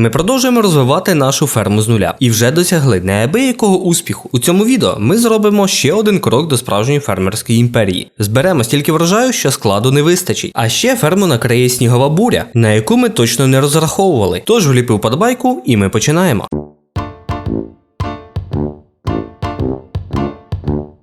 Ми продовжуємо розвивати нашу ферму з нуля і вже досягли неабиякого успіху. У цьому відео ми зробимо ще один крок до справжньої фермерської імперії. Зберемо стільки врожаю, що складу не вистачить. А ще ферму накриє снігова буря, на яку ми точно не розраховували. Тож вліпив подбайку, і ми починаємо.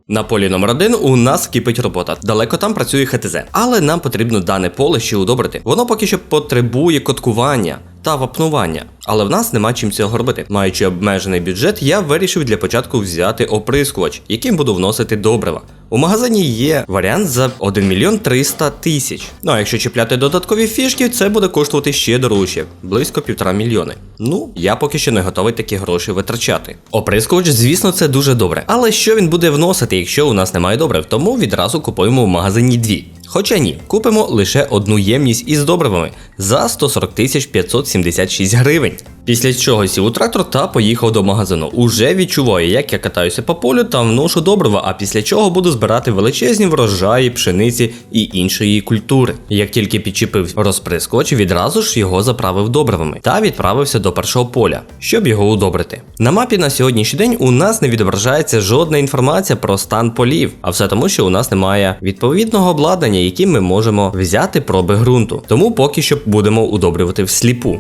На полі номер 1 у нас кипить робота. Далеко там працює ХТЗ. Але нам потрібно дане поле ще удобрити. Воно поки що потребує коткування та вапнування. Але в нас нема чим цього робити. Маючи обмежений бюджет, я вирішив для початку взяти оприскувач, яким буду вносити добрива. У магазині є варіант за 1 мільйон 300 тисяч. Ну а якщо чіпляти додаткові фішки, це буде коштувати ще дорожче, близько півтора мільйони. Ну, я поки що не готовий такі гроші витрачати. Оприскувач, звісно, це дуже добре. Але що він буде вносити, якщо у нас немає добрив? Тому відразу купуємо в магазині дві. Хоча ні, купимо лише одну ємність із добривами за 140 тисяч 576 гривень. Після чого сів у трактор та поїхав до магазину. Уже відчуваю, як я катаюся по полю та вношу добрива, а після чого буду збирати величезні врожаї, пшениці і іншої культури. Як тільки підчепив розприскувач, відразу ж його заправив добривами та відправився до першого поля, щоб його удобрити. На мапі на сьогоднішній день у нас не відображається жодна інформація про стан полів, а все тому, що у нас немає відповідного обладнання, яким ми можемо взяти проби ґрунту. Тому поки що будемо удобрювати всліпу.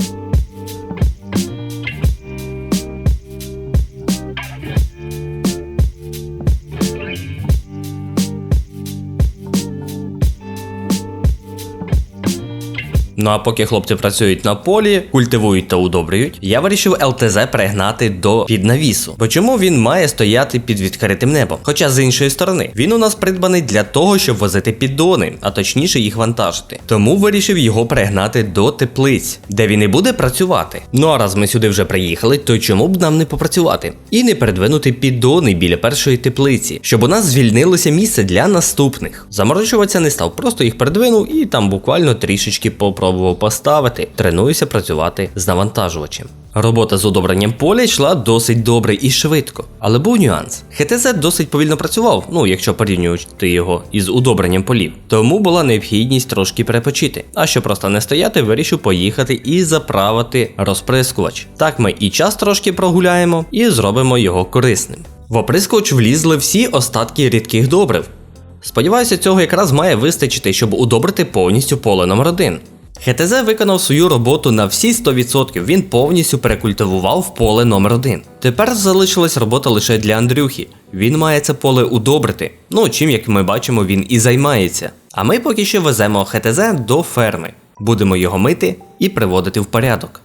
Ну а поки хлопці працюють на полі, культивують та удобрюють, я вирішив ЛТЗ пригнати до піднавісу. Бо чому він має стояти під відкритим небом? Хоча з іншої сторони, він у нас придбаний для того, щоб возити піддони, а точніше їх вантажити. Тому вирішив його пригнати до теплиць, де він і буде працювати. Ну а раз ми сюди вже приїхали, то чому б нам не попрацювати? І не передвинути піддони біля першої теплиці, щоб у нас звільнилося місце для наступних. Заморочуватися не став, просто їх передвинув і там буквально трішечки попробував поставити. Тренуюся працювати з навантажувачем. Робота з удобренням поля йшла досить добре і швидко, але був нюанс. ХТЗ досить повільно працював, ну якщо порівнювати його із удобренням полів. Тому була необхідність трошки перепочити. А щоб просто не стояти, вирішив поїхати і заправити розприскувач. Так ми і час трошки прогуляємо, і зробимо його корисним. В оприскувач влізли всі остатки рідких добрив. Сподіваюся, цього якраз має вистачити, щоб удобрити повністю поле номер 1 ХТЗ виконав свою роботу на всі 100%, він повністю перекультивував поле номер 1 Тепер залишилась робота лише для Андрюхи. Він має це поле удобрити. Ну, чим, як ми бачимо, він і займається. А ми поки що веземо ХТЗ до ферми. Будемо його мити і приводити в порядок.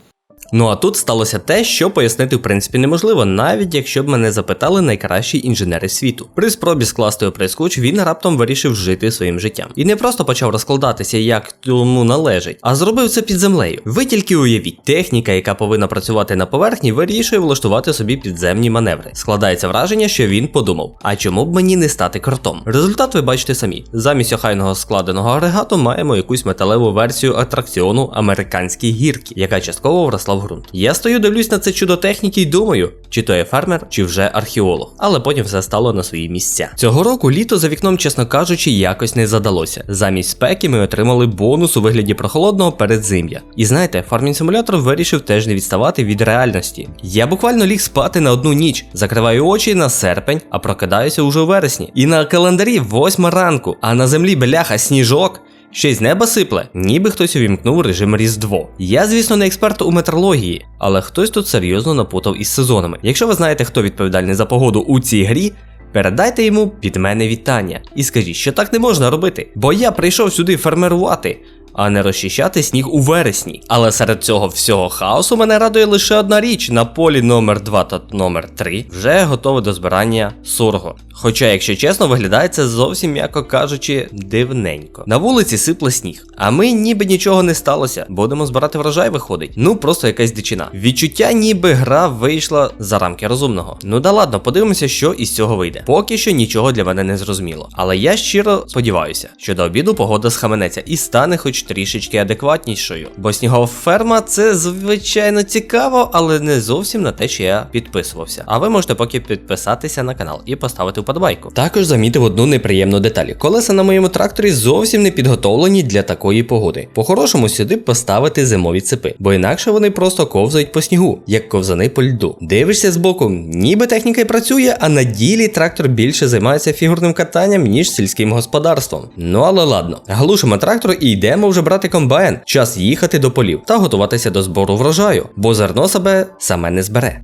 Ну а тут сталося те, що пояснити в принципі неможливо, навіть якщо б мене запитали найкращі інженери світу. При спробі скласти оприскувач він раптом вирішив жити своїм життям. І не просто почав розкладатися, як тому належить, а зробив це під землею. Ви тільки уявіть, техніка, яка повинна працювати на поверхні, вирішує влаштувати собі підземні маневри. Складається враження, що він подумав: а чому б мені не стати кротом? Результат ви бачите самі. Замість охайного складеного агрегату маємо якусь металеву версію атракціону американські гірки, яка частково вросла ґрунт. Я стою, дивлюсь на це чудо техніки і думаю, чи то є фермер, чи вже археолог. Але потім все стало на свої місця. Цього року літо за вікном, чесно кажучи, якось не задалося. Замість спеки ми отримали бонус у вигляді прохолодного передзим'я. І знаєте, фармінг симулятор вирішив теж не відставати від реальності. Я буквально ліг спати на одну ніч, закриваю очі на серпень, а прокидаюся уже у вересні. І на календарі восьма ранку, а на землі бляха сніжок. Ще й з неба сипле, ніби хтось увімкнув режим Різдво. Я, звісно, не експерт у метрології, але хтось тут серйозно напутав із сезонами. Якщо ви знаєте, хто відповідальний за погоду у цій грі, передайте йому від мене вітання і скажіть, що так не можна робити, бо я прийшов сюди фермерувати. А не розчищати сніг у вересні. Але серед цього всього хаосу мене радує лише одна річ: на полі номер 2 та номер 3 вже готове до збирання сорго. Хоча, якщо чесно, виглядає це зовсім, м'яко кажучи, дивненько. На вулиці сипле сніг, а ми ніби нічого не сталося. Будемо збирати врожай, виходить. Ну просто якась дичина. Відчуття, ніби гра вийшла за рамки розумного. Ну да ладно, подивимося, що із цього вийде. Поки що нічого для мене не зрозуміло. Але я щиро сподіваюся, що до обіду погода схаменеться і стане хоч хоч трішечки адекватнішою. Бо снігова ферма це звичайно цікаво, але не зовсім на те, що я підписувався. А ви можете поки підписатися на канал і поставити вподобайку. Також замітив одну неприємну деталь. Колеса на моєму тракторі зовсім не підготовлені для такої погоди. По-хорошому сюди поставити зимові цепи, бо інакше вони просто ковзають по снігу, як ковзани по льду. Дивишся збоку, ніби техніка й працює, а на ділі трактор більше займається фігурним катанням, ніж сільським господарством. Ну але ладно, глушимо трактор і йдемо вже брати комбайн. Час їхати до полів та готуватися до збору врожаю, бо зерно себе саме не збере.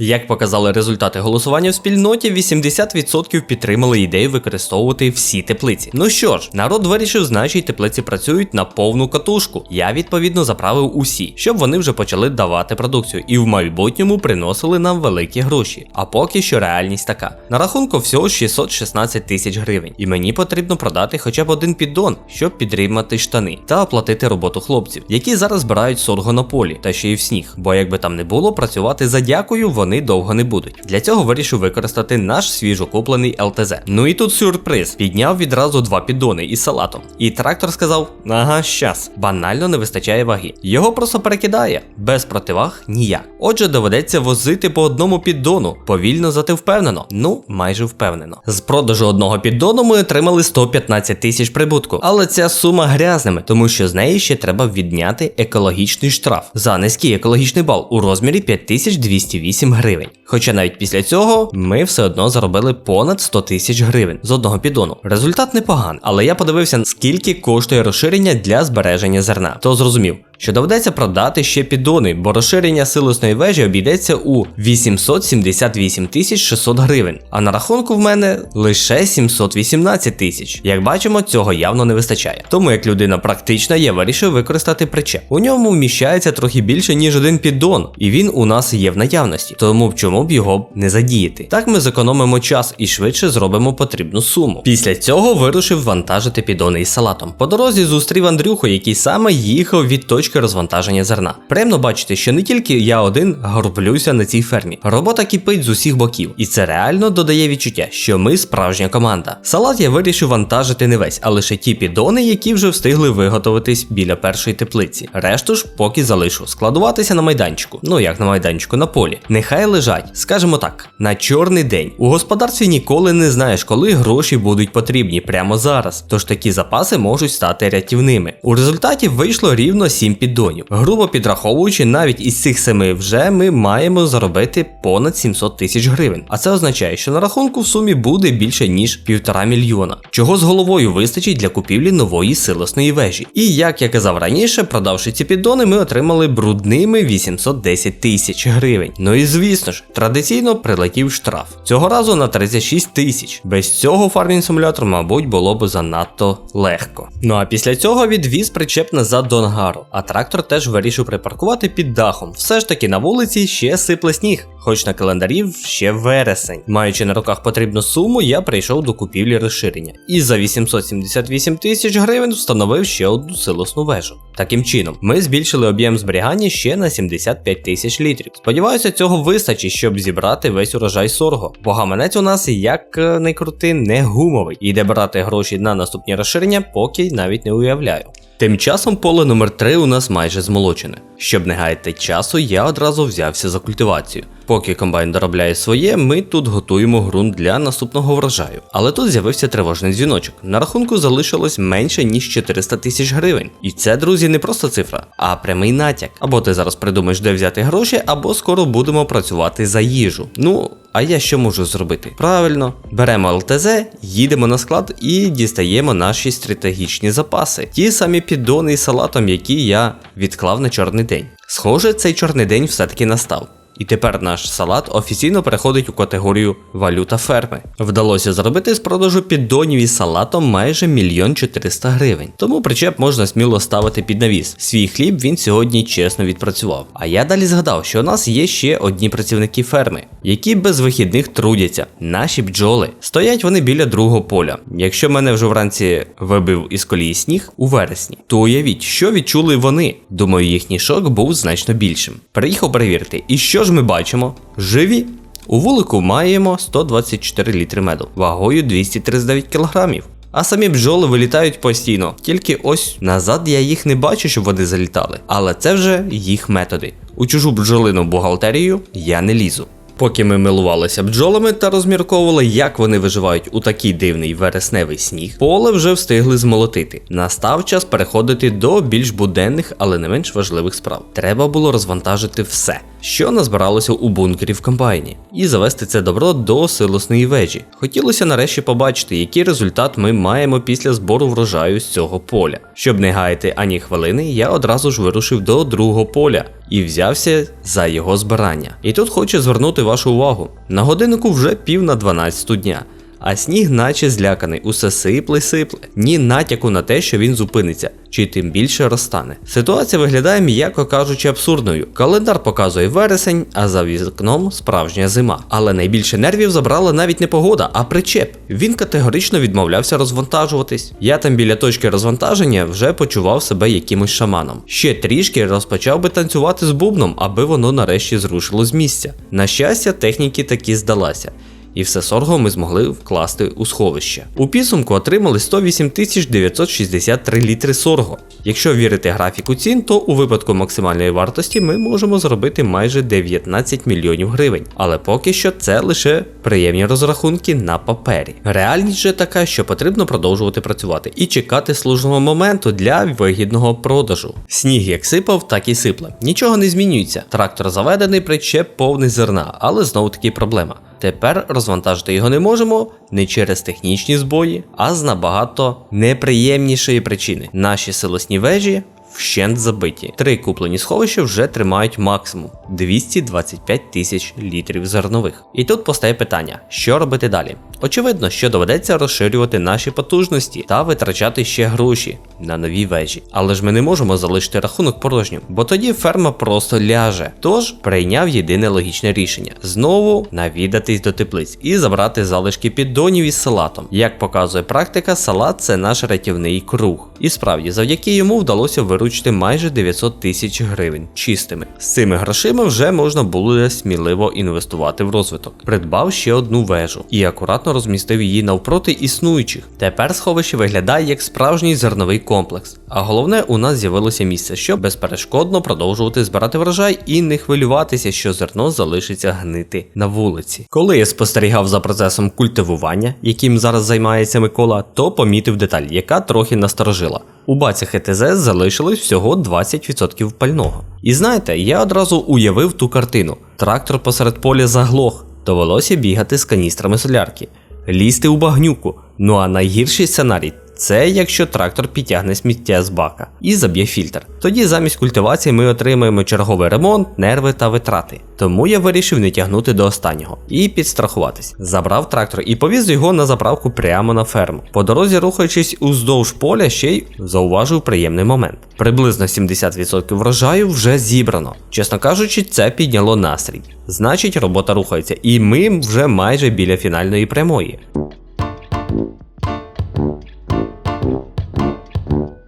Як показали результати голосування в спільноті, 80% підтримали ідею використовувати всі теплиці. Ну що ж, народ вирішив, значить теплиці працюють на повну катушку. Я відповідно заправив усі, щоб вони вже почали давати продукцію і в майбутньому приносили нам великі гроші. А поки що реальність така. На рахунку всього 616 тисяч гривень, і мені потрібно продати хоча б один піддон, щоб підтримати штани та оплатити роботу хлопців, які зараз збирають сорго на полі та ще й в сніг. Бо якби там не було, працювати за дякую вони довго не будуть. Для цього вирішив використати наш свіжокуплений ЛТЗ. Ну і тут сюрприз. Підняв відразу два піддони із салатом. І трактор сказав: ага, щас. Банально не вистачає ваги. Його просто перекидає. Без противаг ніяк. Отже, доведеться возити по одному піддону. Повільно зате впевнено. Ну, майже впевнено. З продажу одного піддону ми отримали 115 тисяч прибутку. Але ця сума грязними, тому що з неї ще треба відняти екологічний штраф за низький екологічний бал у розмірі 5208 гривень. Хоча навіть після цього ми все одно заробили понад 100 тисяч гривень з одного підону. Результат непоган, але я подивився, скільки коштує розширення для збереження зерна. То зрозумів, що доведеться продати ще піддони, бо розширення силосної вежі обійдеться у 878 тисяч 600 гривень, а на рахунку в мене лише 718 тисяч. Як бачимо, цього явно не вистачає. Тому як людина практична, я вирішив використати причеп. У ньому вміщається трохи більше, ніж один піддон, і він у нас є в наявності, тому в чому б його не задіяти. Так ми зекономимо час і швидше зробимо потрібну суму. Після цього вирушив вантажити піддони із салатом. По дорозі зустрів Андрюху, який саме їхав від точки розвантаження зерна. Приємно бачити, що не тільки я один горблюся на цій фермі. Робота кипить з усіх боків, і це реально додає відчуття, що ми справжня команда. Салат я вирішив вантажити не весь, а лише ті піддони, які вже встигли виготовитись біля першої теплиці. Решту ж поки залишу складуватися на майданчику. Ну як на майданчику, на полі. Нехай лежать, скажімо так, на чорний день. У господарстві ніколи не знаєш, коли гроші будуть потрібні прямо зараз. Тож такі запаси можуть стати рятівними. У результаті вийшло рівно 7 піддонів. Грубо підраховуючи, навіть із цих семи вже ми маємо заробити понад 700 тисяч гривень. А це означає, що на рахунку в сумі буде більше ніж півтора мільйона, чого з головою вистачить для купівлі нової силосної вежі. І як я казав раніше, продавши ці піддони, ми отримали брудними 810 тисяч гривень. Ну і звісно ж, традиційно прилетів штраф. Цього разу на 36 тисяч. Без цього фармінг симулятор, мабуть, було б занадто легко. Ну а після цього відвіз причеп назад до ангару, а трактор теж вирішив припаркувати під дахом. Все ж таки на вулиці ще сипле сніг, хоч на календарі ще вересень. Маючи на руках потрібну суму, я прийшов до купівлі розширення. І за 878 тисяч гривень встановив ще одну силосну вежу. Таким чином, ми збільшили об'єм зберігання ще на 75 тисяч літрів. Сподіваюся, цього вистачить, щоб зібрати весь урожай сорго. Бо гаманець у нас, як е, не крути, не гумовий. І де брати гроші на наступні розширення, поки навіть не уявляю. Тим часом поле номер 3 у нас майже змолочене. Щоб не гаяти часу, я одразу взявся за культивацію. Поки комбайн доробляє своє, ми тут готуємо ґрунт для наступного врожаю. Але тут з'явився тривожний дзвіночок. На рахунку залишилось менше ніж 400 тисяч гривень. І це, друзі, не просто цифра, а прямий натяк. Або ти зараз придумаєш, де взяти гроші, або скоро будемо працювати за їжу. Ну. А я що можу зробити? Правильно, беремо ЛТЗ, їдемо на склад і дістаємо наші стратегічні запаси. Ті самі піддони із салатом, які я відклав на чорний день. Схоже, цей чорний день все-таки настав. І тепер наш салат офіційно переходить у категорію валюта ферми. Вдалося зробити з продажу піддонів із салатом майже мільйон 400 гривень. Тому причеп можна сміло ставити під навіс. Свій хліб він сьогодні чесно відпрацював. А я далі згадав, що у нас є ще одні працівники ферми, які без вихідних трудяться. Наші бджоли. Стоять вони біля другого поля. Якщо мене вже вранці вибив із колії сніг у вересні, то уявіть, що відчули вони. Думаю, їхній шок був значно більшим. Приїхав перевірити. І що ж ми бачимо? Живі. У вулику маємо 124 літри меду, вагою 239 кілограмів. А самі бджоли вилітають постійно. Тільки ось назад я їх не бачу, щоб вони залітали. Але це вже їх методи. У чужу бджолину бухгалтерію я не лізу. Поки ми милувалися бджолами та розмірковували, як вони виживають у такий дивний вересневий сніг, поле вже встигли змолотити. Настав час переходити до більш буденних, але не менш важливих справ. Треба було розвантажити все, що назбиралося у бункері в комбайні, і завести це добро до силосної вежі. Хотілося нарешті побачити, який результат ми маємо після збору врожаю з цього поля. Щоб не гаяти ані хвилини, я одразу ж вирушив до другого поля і взявся за його збирання. І тут хочу звернути вашу увагу. На годиннику вже пів на 12 дня. А сніг, наче зляканий, усе сипле сипле, ні натяку на те, що він зупиниться, чи тим більше розтане. Ситуація виглядає, м'яко кажучи, абсурдною. Календар показує вересень, а за вікном справжня зима. Але найбільше нервів забрала навіть не погода, а причеп. Він категорично відмовлявся розвантажуватись. Я там біля точки розвантаження вже почував себе якимось шаманом. Ще трішки розпочав би танцювати з бубном, аби воно нарешті зрушило з місця. На щастя, техніки таки здалася і все сорго ми змогли вкласти у сховище. У підсумку отримали 108 963 літри сорго. Якщо вірити графіку цін, то у випадку максимальної вартості ми можемо зробити майже 19 мільйонів гривень. Але поки що це лише приємні розрахунки на папері. Реальність же така, що потрібно продовжувати працювати і чекати служного моменту для вигідного продажу. Сніг як сипав, так і сипле. Нічого не змінюється. Трактор заведений, причеп повний зерна, але знову таки проблема. Тепер розвантажити його не можемо не через технічні збої, а з набагато неприємнішої причини. Наші силосні вежі вщент забиті. Три куплені сховища вже тримають максимум 225 тисяч літрів зернових. І тут постає питання: що робити далі? Очевидно, що доведеться розширювати наші потужності та витрачати ще гроші на нові вежі. Але ж ми не можемо залишити рахунок порожнім, бо тоді ферма просто ляже. Тож прийняв єдине логічне рішення: знову навідатись до теплиць і забрати залишки піддонів із салатом. Як показує практика, салат це наш рятівний круг. І справді, завдяки йому вдалося виручити майже 900 тисяч гривень чистими. З цими грошима вже можна було сміливо інвестувати в розвиток. Придбав ще одну вежу і акуратно розмістив її навпроти існуючих. Тепер сховище виглядає як справжній зерновий комплекс. А головне, у нас з'явилося місце, щоб безперешкодно продовжувати збирати врожай і не хвилюватися, що зерно залишиться гнити на вулиці. Коли я спостерігав за процесом культивування, яким зараз займається Микола, то помітив деталь, яка трохи насторожила. У бацях ЕТЗ залишилось всього 20% пального. І знаєте, я одразу уявив ту картину: трактор посеред поля заглох, довелося бігати з каністрами солярки, лізти у багнюку. Ну а найгірший сценарій це якщо трактор підтягне сміття з бака і заб'є фільтр. Тоді замість культивації ми отримаємо черговий ремонт, нерви та витрати. Тому я вирішив не тягнути до останнього і підстрахуватись. Забрав трактор і повіз його на заправку прямо на ферму. По дорозі, рухаючись уздовж поля, ще й зауважив приємний момент. Приблизно 70% врожаю вже зібрано. Чесно кажучи, це підняло настрій. Значить, робота рухається, і ми вже майже біля фінальної прямої.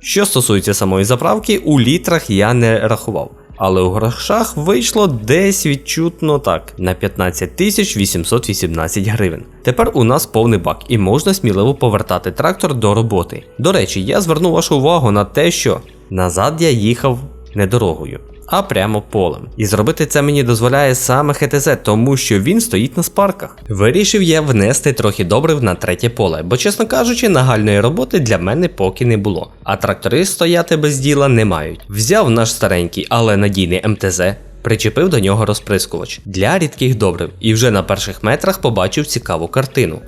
Що стосується самої заправки, у літрах я не рахував. Але у грошах вийшло десь відчутно так на 15 тисяч 818 гривень. Тепер у нас повний бак і можна сміливо повертати трактор до роботи. До речі, я зверну вашу увагу на те, що назад я їхав не дорогою, а прямо полем. І зробити це мені дозволяє саме ХТЗ, тому що він стоїть на спарках. Вирішив я внести трохи добрив на третє поле, бо, чесно кажучи, нагальної роботи для мене поки не було. А трактори стояти без діла не мають. Взяв наш старенький, але надійний МТЗ. Причепив до нього розприскувач для рідких добрив і вже на перших метрах побачив цікаву картину.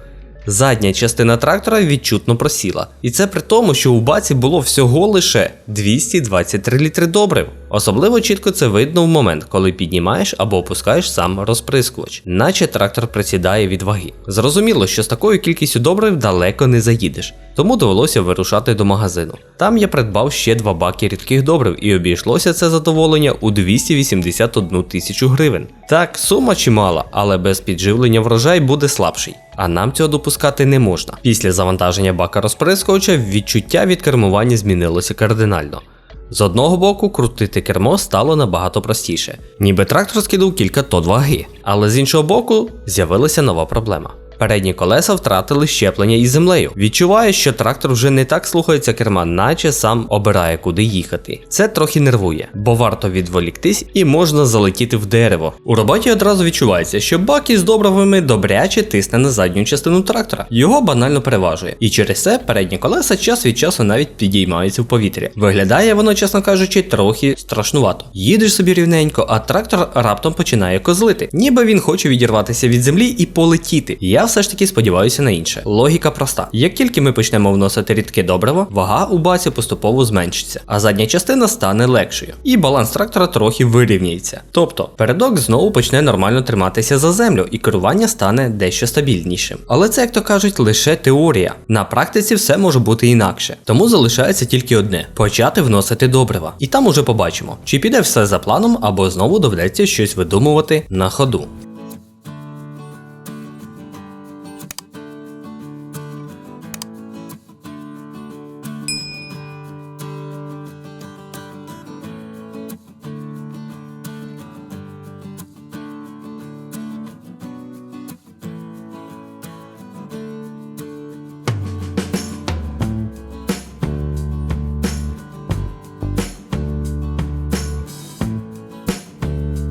Задня частина трактора відчутно просіла, і це при тому, що у баці було всього лише 223 літри добрив. Особливо чітко це видно в момент, коли піднімаєш або опускаєш сам розприскувач, наче трактор присідає від ваги. Зрозуміло, що з такою кількістю добрив далеко не заїдеш, тому довелося вирушати до магазину. Там я придбав ще два баки рідких добрив і обійшлося це задоволення у 281 тисячу гривень. Так, сума чимала, але без підживлення врожай буде слабший. А нам цього допускати не можна. Після завантаження бака розприскувача відчуття від кермування змінилося кардинально. З одного боку, крутити кермо стало набагато простіше, ніби трактор скидав кілька тонн ваги, але з іншого боку, з'явилася нова проблема. Передні колеса втратили щеплення із землею. Відчуваю, що трактор вже не так слухається керма, наче сам обирає, куди їхати. Це трохи нервує, бо варто відволіктись і можна залетіти в дерево. У роботі одразу відчувається, що бак із добривами добряче тисне на задню частину трактора. Його банально переважує. І через це передні колеса час від часу навіть підіймаються в повітря. Виглядає воно, чесно кажучи, трохи страшнувато. Їдеш собі рівненько, а трактор раптом починає козлити. Ніби він хоче відірватися від землі і полетіти. Я все ж таки сподіваюся на інше. Логіка проста: як тільки ми почнемо вносити рідке добриво, вага у баці поступово зменшиться, а задня частина стане легшою, і баланс трактора трохи вирівняється. Тобто передок знову почне нормально триматися за землю, і керування стане дещо стабільнішим. Але це, як то кажуть, лише теорія. На практиці все може бути інакше. Тому залишається тільки одне почати вносити добрива. І там уже побачимо, чи піде все за планом, або знову доведеться щось видумувати на ходу.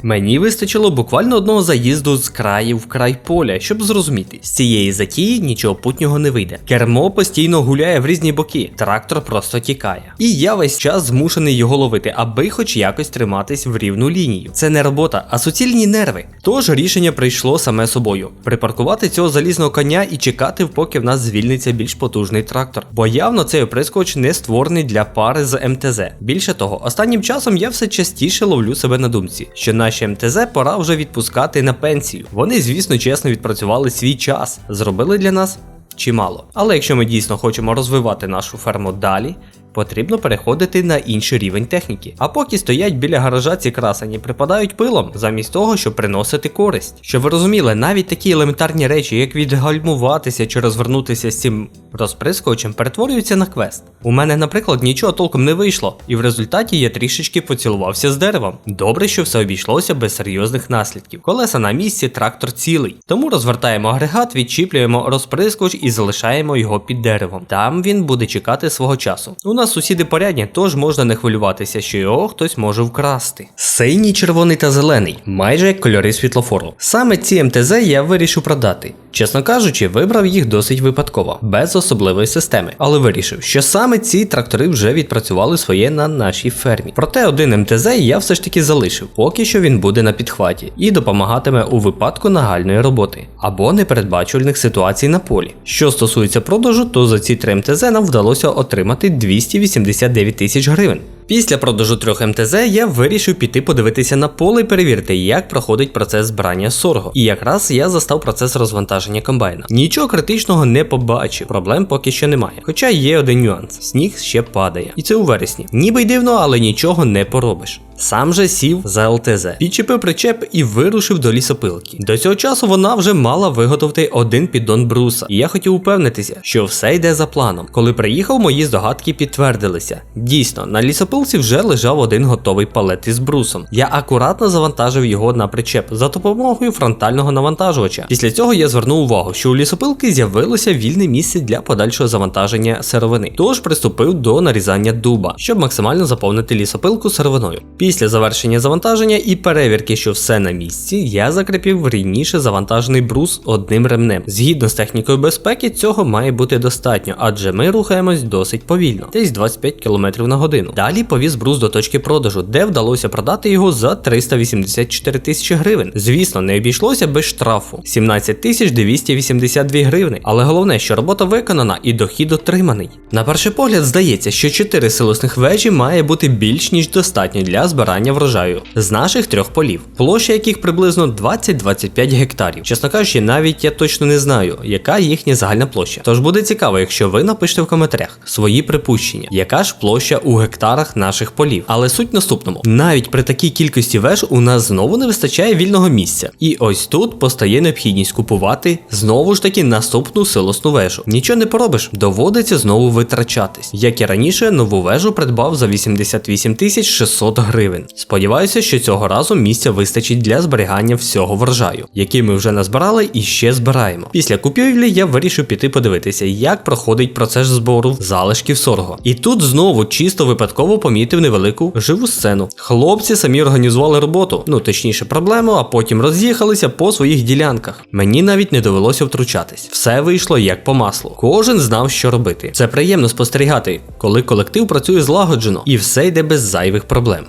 Мені вистачило буквально одного заїзду з краю в край поля, щоб зрозуміти, з цієї затії нічого путнього не вийде. Кермо постійно гуляє в різні боки, трактор просто тікає. І я весь час змушений його ловити, аби хоч якось триматись в рівну лінію. Це не робота, а суцільні нерви. Тож рішення прийшло саме собою: припаркувати цього залізного коня і чекати, поки в нас звільниться більш потужний трактор. Бо явно цей оприскувач не створений для пари з МТЗ. Більше того, останнім часом я все частіше ловлю себе на думці, що наші МТЗ пора вже відпускати на пенсію. Вони, звісно, чесно відпрацювали свій час, зробили для нас чимало. Але якщо ми дійсно хочемо розвивати нашу ферму далі. Потрібно переходити на інший рівень техніки. А поки стоять біля гаража ці красені, припадають пилом, замість того, щоб приносити користь. Щоб ви розуміли, навіть такі елементарні речі, як відгальмуватися чи розвернутися з цим розприскувачем, перетворюються на квест. У мене, наприклад, нічого толком не вийшло, і в результаті я трішечки поцілувався з деревом. Добре, що все обійшлося без серйозних наслідків. Колеса на місці, трактор цілий. Тому розвертаємо агрегат, відчіплюємо розприскувач і залишаємо його під деревом. Там він буде чекати свого часу. Нас сусіди порядні, тож можна не хвилюватися, що його хтось може вкрасти. Синій, червоний та зелений, майже як кольори світлофору. Саме ці МТЗ я вирішив продати. Чесно кажучи, вибрав їх досить випадково, без особливої системи, але вирішив, що саме ці трактори вже відпрацювали своє на нашій фермі. Проте один МТЗ я все ж таки залишив, поки що він буде на підхваті і допомагатиме у випадку нагальної роботи або непередбачувальних ситуацій на полі. Що стосується продажу, то за ці три МТЗ нам вдалося отримати 289 тисяч гривень. Після продажу трьох МТЗ я вирішив піти подивитися на поле і перевірити, як проходить процес збирання сорго. І якраз я застав процес розвантаження комбайна. Нічого критичного не побачив, проблем поки що немає. Хоча є один нюанс: сніг ще падає. І це у вересні. Ніби й дивно, але нічого не поробиш. Сам же сів за ЛТЗ, підчепив причеп і вирушив до лісопилки. До цього часу вона вже мала виготовити один піддон бруса, і я хотів упевнитися, що все йде за планом. Коли приїхав, мої здогадки підтвердилися. Дійсно, на лісопилку лісополці вже лежав один готовий палет із брусом. Я акуратно завантажив його на причеп за допомогою фронтального навантажувача. Після цього я звернув увагу, що у лісопилки з'явилося вільне місце для подальшого завантаження сировини. Тож приступив до нарізання дуба, щоб максимально заповнити лісопилку сировиною. Після завершення завантаження і перевірки, що все на місці, я закріпив рівніше завантажений брус одним ремнем. Згідно з технікою безпеки, цього має бути достатньо, адже ми рухаємось досить повільно, десь 25 км на годину. Далі повіз брус до точки продажу, де вдалося продати його за 384 тисячі гривень. Звісно, не обійшлося без штрафу 17 тисяч 282 гривни. Але головне, що робота виконана і дохід отриманий. На перший погляд здається, що 4 силосних вежі має бути більш ніж достатньо для збирання врожаю з наших трьох полів, площа яких приблизно 20-25 гектарів. Чесно кажучи, навіть я точно не знаю, яка їхня загальна площа. Тож буде цікаво, якщо ви напишете в коментарях свої припущення, яка ж площа у гектарах наших полів. Але суть наступному: навіть при такій кількості веж у нас знову не вистачає вільного місця. І ось тут постає необхідність купувати знову ж таки наступну силосну вежу. Нічого не поробиш, доводиться знову витрачатись. Як і раніше, нову вежу придбав за 88 тисяч 600 гривень. Сподіваюся, що цього разу місця вистачить для зберігання всього врожаю, який ми вже назбирали і ще збираємо. Після купівлі я вирішив піти подивитися, як проходить процес збору залишків сорго. І тут знову чисто випадково помітив невелику живу сцену. Хлопці самі організували роботу, ну точніше проблему, а потім роз'їхалися по своїх ділянках. Мені навіть не довелося втручатись. Все вийшло як по маслу. Кожен знав, що робити. Це приємно спостерігати, коли колектив працює злагоджено і все йде без зайвих проблем.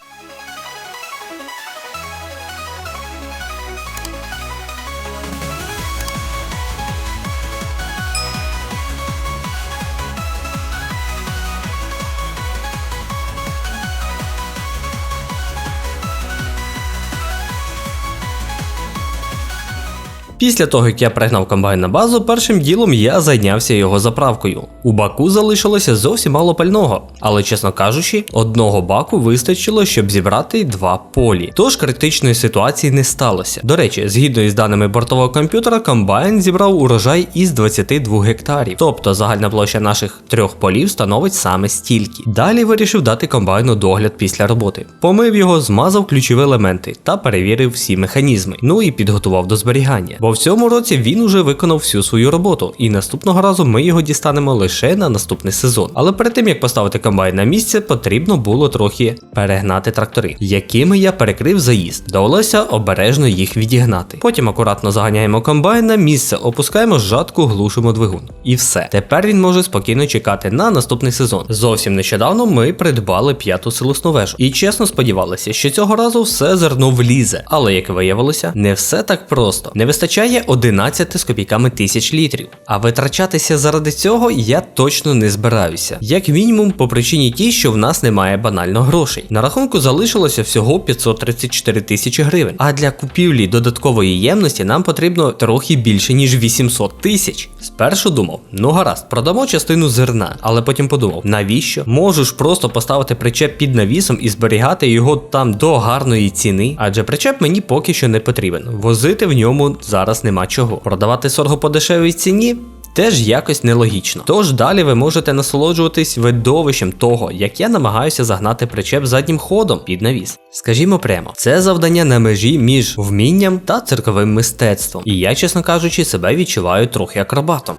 Після того, як я пригнав комбайн на базу, першим ділом я зайнявся його заправкою. У баку залишилося зовсім мало пального, але, чесно кажучи, одного баку вистачило, щоб зібрати два полі. Тож критичної ситуації не сталося. До речі, згідно із даними бортового комп'ютера, комбайн зібрав урожай із 22 гектарів. Тобто загальна площа наших трьох полів становить саме стільки. Далі вирішив дати комбайну догляд після роботи. Помив його, змазав ключові елементи та перевірив всі механізми. Ну і підготував до зберігання. Бо в цьому році він уже виконав всю свою роботу, і наступного разу ми його дістанемо лише на наступний сезон. Але перед тим як поставити комбайн на місце, потрібно було трохи перегнати трактори, якими я перекрив заїзд. Довелося обережно їх відігнати. Потім акуратно заганяємо комбайн на місце, опускаємо жатку, глушимо двигун. І все. Тепер він може спокійно чекати на наступний сезон. Зовсім нещодавно ми придбали п'яту силосну вежу. І чесно сподівалися, що цього разу все зерно влізе. Але як виявилося, не все так просто. Не вистачає 11 з копійками тисяч літрів. А витрачатися заради цього я точно не збираюся. Як мінімум, по причині тій, що в нас немає банально грошей. На рахунку залишилося всього 534 тисячі гривень. А для купівлі додаткової ємності нам потрібно трохи більше, ніж 800 тисяч. Спершу думав, ну гаразд, продамо частину зерна, але потім подумав, навіщо? Можу ж просто поставити причеп під навісом і зберігати його там до гарної ціни, адже причеп мені поки що не потрібен. Возити в ньому зараз нема чого. Продавати сорго по дешевій ціні. Теж якось нелогічно. Тож далі ви можете насолоджуватись видовищем того, як я намагаюся загнати причеп заднім ходом під навіс. Скажімо прямо, це завдання на межі між вмінням та цирковим мистецтвом. І я, чесно кажучи, себе відчуваю трохи акробатом.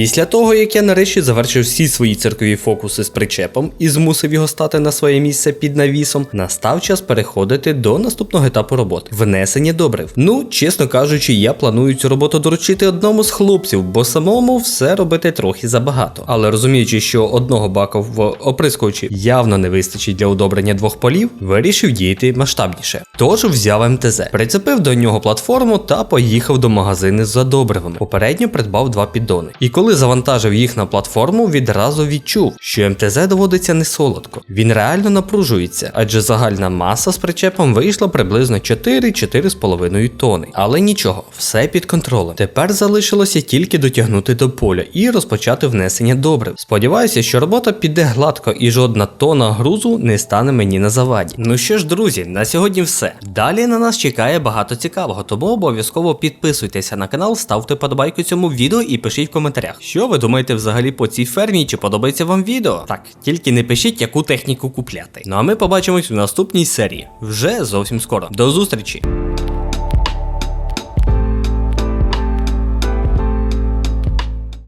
Після того, як я нарешті завершив всі свої циркові фокуси з причепом і змусив його стати на своє місце під навісом, настав час переходити до наступного етапу роботи внесення добрив. Ну, чесно кажучи, я планую цю роботу доручити одному з хлопців, бо самому все робити трохи забагато. Але розуміючи, що одного бака в оприскувачі явно не вистачить для удобрення двох полів, вирішив діяти масштабніше. Тож взяв МТЗ, прицепив до нього платформу та поїхав до магазини за добривами. Попередньо придбав два піддони. І коли коли завантажив їх на платформу, відразу відчув, що МТЗ доводиться не солодко. Він реально напружується, адже загальна маса з причепом вийшла приблизно 4-4,5 тони. Але нічого, все під контролем. Тепер залишилося тільки дотягнути до поля і розпочати внесення добрив. Сподіваюся, що робота піде гладко і жодна тона грузу не стане мені на заваді. Ну що ж, друзі, на сьогодні все. Далі на нас чекає багато цікавого, тому обов'язково підписуйтеся на канал, ставте подобайку цьому відео і пишіть в коментарях, що ви думаєте взагалі по цій фермі, чи подобається вам відео. Так, тільки не пишіть, яку техніку купляти. Ну а ми побачимось в наступній серії вже зовсім скоро. До зустрічі!